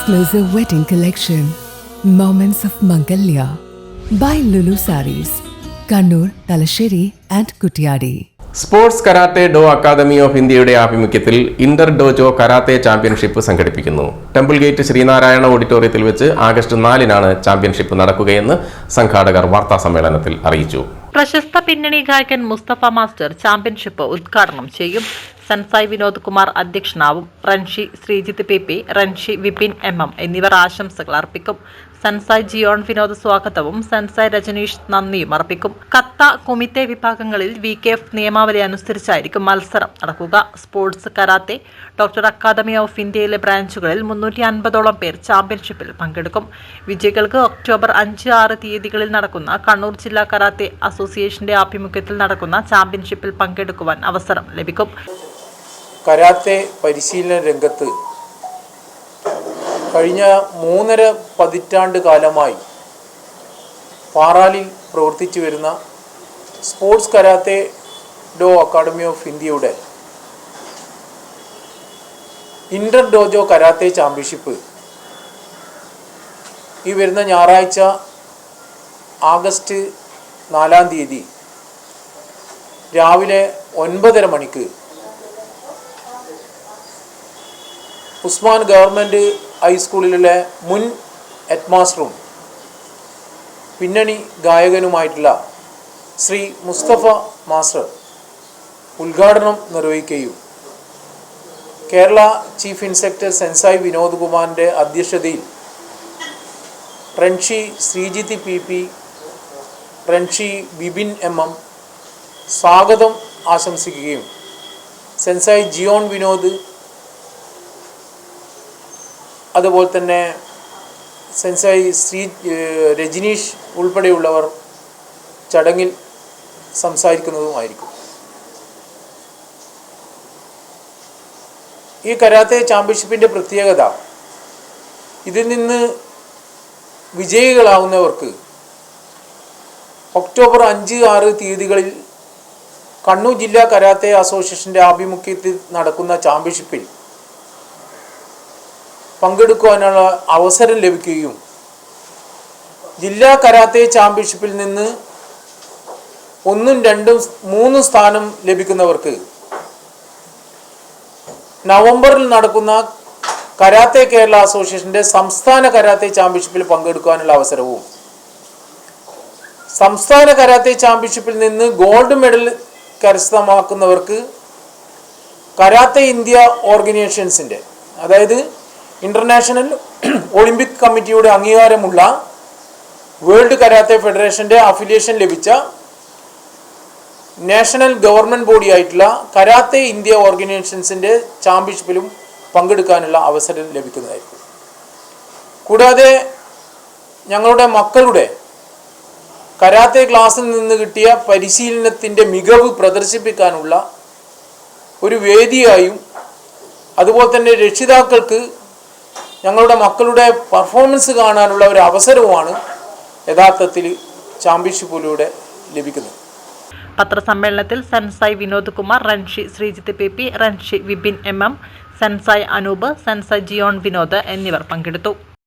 exclusive wedding collection, Moments of Mangalya by Lulu Saris, Kannur, Talasheri, and Kuttiyadi sports karate do academy of ഇന്ത്യയുടെ ആഭിമുഖ്യത്തിൽ inter dojo karate championship സംഘടിപ്പിക്കുന്നു. Temple gate Sreenarayana ഓഡിറ്റോറിയത്തിൽ വെച്ച് August നാലിനാണ് championship നടക്കുകയെന്ന് സംഘാടകർ വാർത്താ സമ്മേളനത്തിൽ അറിയിച്ചു. പ്രശസ്ത പിന്നണി ഗായകൻ മുസ്തഫ മാസ്റ്റർ ചാമ്പ്യൻഷിപ്പ് ഉദ്ഘാടനം ചെയ്യും. Sensei Vinod Kumar അധ്യക്ഷനാവും. Renshi Sreejith P P renshi Vipin M M എന്നിവർ ആശംസകൾ അർപ്പിക്കും. സൻസായ് ജിയോൺ വിനോദ് സ്വാഗതവും. സൻസായ് രജനീഷ് നന്ദിയും അർപ്പിക്കും. കത്ത കുമിത്തെ വിഭാഗങ്ങളിൽ വി കെ എഫ് നിയമാവലി അനുസരിച്ചായിരിക്കും മത്സരം നടക്കുക. Sports karate doctor academy of ഇന്ത്യയിലെ ബ്രാഞ്ചുകളിൽ മുന്നൂറ്റി അൻപതോളം പേർ ചാമ്പ്യൻഷിപ്പിൽ പങ്കെടുക്കും. വിജയികൾക്ക് ഒക്ടോബർ അഞ്ച് ആറ് തീയതികളിൽ നടക്കുന്ന കണ്ണൂർ ജില്ലാ കരാത്തെ അസോസിയേഷന്റെ ആഭിമുഖ്യത്തിൽ നടക്കുന്ന ചാമ്പ്യൻഷിപ്പിൽ പങ്കെടുക്കുവാൻ അവസരം ലഭിക്കും. കരാത്തെ പരിശീലന രംഗത്ത് കഴിഞ്ഞ മൂന്നര പതിറ്റാണ്ട് കാലമായി പാറാലിൽ പ്രവർത്തിച്ചു വരുന്ന sports karate do academy of ഇന്ത്യയുടെ ഇന്റർ ഡോജോ കരാത്തെ ചാമ്പ്യൻഷിപ്പ്. ഈ വരുന്ന ഞായറാഴ്ച ആഗസ്റ്റ് നാലാം തീയതി രാവിലെ ഒൻപതര മണിക്ക് ഉസ്മാൻ ഗവൺമെന്റ് ഹൈസ്കൂളിലെ മുൻ ഹെഡ്മാസ്റ്ററും പിന്നണി ഗായകനുമായിട്ടുള്ള ശ്രീ മുസ്തഫ മാസ്റ്റർ ഉദ്ഘാടനം നിർവഹിക്കുകയും Kerala chief inspector sensei Vinod കുമാറിന്റെ അധ്യക്ഷതയിൽ renshi Sreejith P P renshi Bibin M M സ്വാഗതം ആശംസിക്കുകയും സെൻസായി ജിയോൺ വിനോദ് അതുപോലെ തന്നെ സെൻസായി ശ്രീ രജനീഷ് ഉൾപ്പെടെയുള്ളവർ ചടങ്ങിൽ സംസാരിക്കുന്നതുമായിരിക്കും. ഈ കരാത്തെ ചാമ്പ്യൻഷിപ്പിന്റെ പ്രത്യേകത ഇതിൽ നിന്ന് വിജയികളാവുന്നവർക്ക് ഒക്ടോബർ അഞ്ച് ആറ് തീയതികളിൽ കണ്ണൂർ ജില്ലാ കരാത്തെ അസോസിയേഷന്റെ ആഭിമുഖ്യത്തിൽ നടക്കുന്ന ചാമ്പ്യൻഷിപ്പിൽ പങ്കെടുക്കുവാനുള്ള അവസരം ലഭിക്കുകയും ജില്ലാ കരാത്തെ ചാമ്പ്യൻഷിപ്പിൽ നിന്ന് ഒന്നും രണ്ടും മൂന്നും സ്ഥാനം ലഭിക്കുന്നവർക്ക് നവംബറിൽ നടക്കുന്ന കരാത്തെ കേരള അസോസിയേഷന്റെ സംസ്ഥാന കരാത്തെ ചാമ്പ്യൻഷിപ്പിൽ പങ്കെടുക്കാനുള്ള അവസരവും സംസ്ഥാന കരാത്തെ ചാമ്പ്യൻഷിപ്പിൽ നിന്ന് ഗോൾഡ് മെഡൽ കരസ്ഥമാക്കുന്നവർക്ക് കരാത്തെ ഇന്ത്യ ഓർഗനൈസേഷൻസിന്റെ അതായത് ഇന്റർനാഷണൽ ഒളിമ്പിക് കമ്മിറ്റിയുടെ അംഗീകാരമുള്ള വേൾഡ് കരാത്തെ ഫെഡറേഷന്റെ അഫിലിയേഷൻ ലഭിച്ച നാഷണൽ ഗവൺമെന്റ് ബോഡി ആയിട്ടുള്ള കരാത്തെ ഇന്ത്യ ഓർഗനൈസേഷൻസിന്റെ ചാമ്പ്യൻഷിപ്പിലും പങ്കെടുക്കാനുള്ള അവസരം ലഭിക്കുന്നതായിരിക്കും. കൂടാതെ ഞങ്ങളുടെ മക്കളുടെ കരാത്തെ ക്ലാസ്സിൽ നിന്ന് കിട്ടിയ പരിശീലനത്തിന്റെ മികവ് പ്രദർശിപ്പിക്കാനുള്ള ഒരു വേദിയായും അതുപോലെ തന്നെ രക്ഷിതാക്കൾക്ക് ഞങ്ങളുടെ മക്കളുടെ പെർഫോമൻസ് കാണാനുള്ള ഒരു അവസരവുമാണ് യഥാർത്ഥത്തിൽ ചാമ്പ്യൻഷിപ്പിലൂടെ ലഭിക്കുന്നത്. പത്രസമ്മേളനത്തിൽ sensei Vinod Kumar renshi Sreejith P P renshi Vipin M M sensei Anoop sensei ജിയോൺ Vinod എന്നിവർ പങ്കെടുത്തു.